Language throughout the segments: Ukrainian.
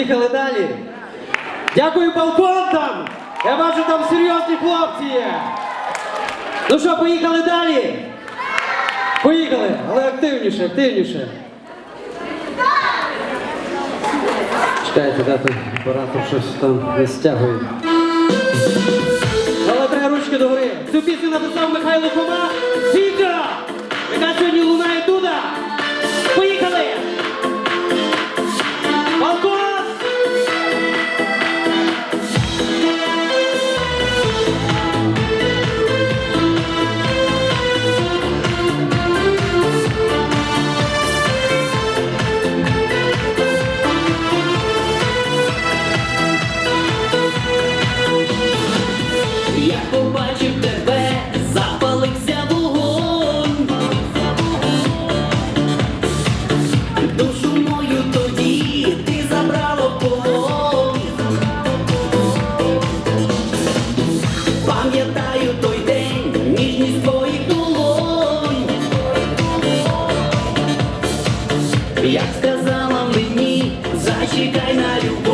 Їхали далі. Дякую балконтам! Я бачу, там серйозні хлопці є. Ну що, поїхали далі? Поїхали, але активніше, активніше. Чекайте, дати оператор щось там не стягує. Але три ручки догори. Цю пісню написав Михайло Хома. Сіка! Яка сьогодні лунає туди! чекай на любов.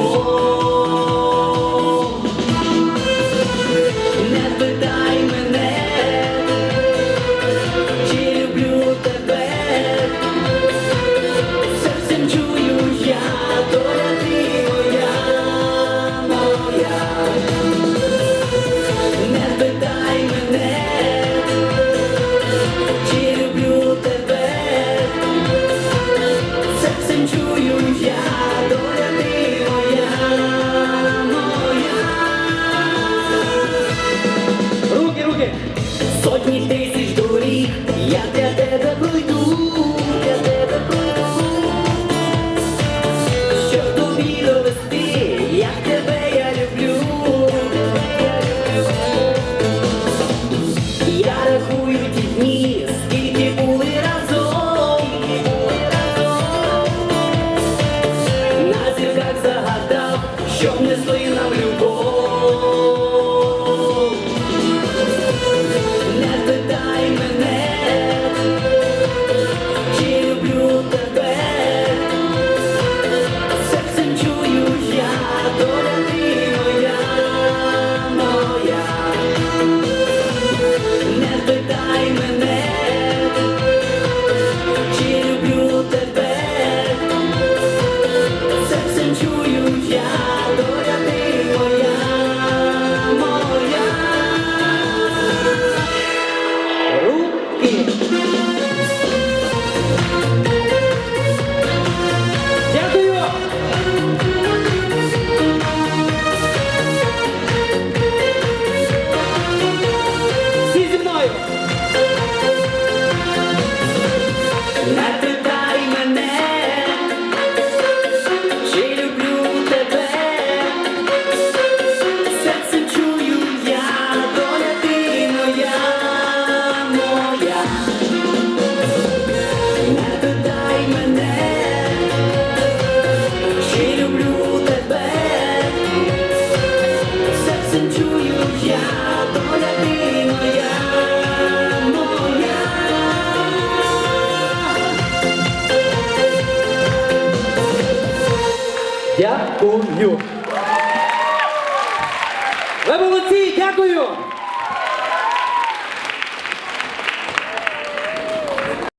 танцюю я, доля ти моя, моя. Дякую. Ви молодці, дякую.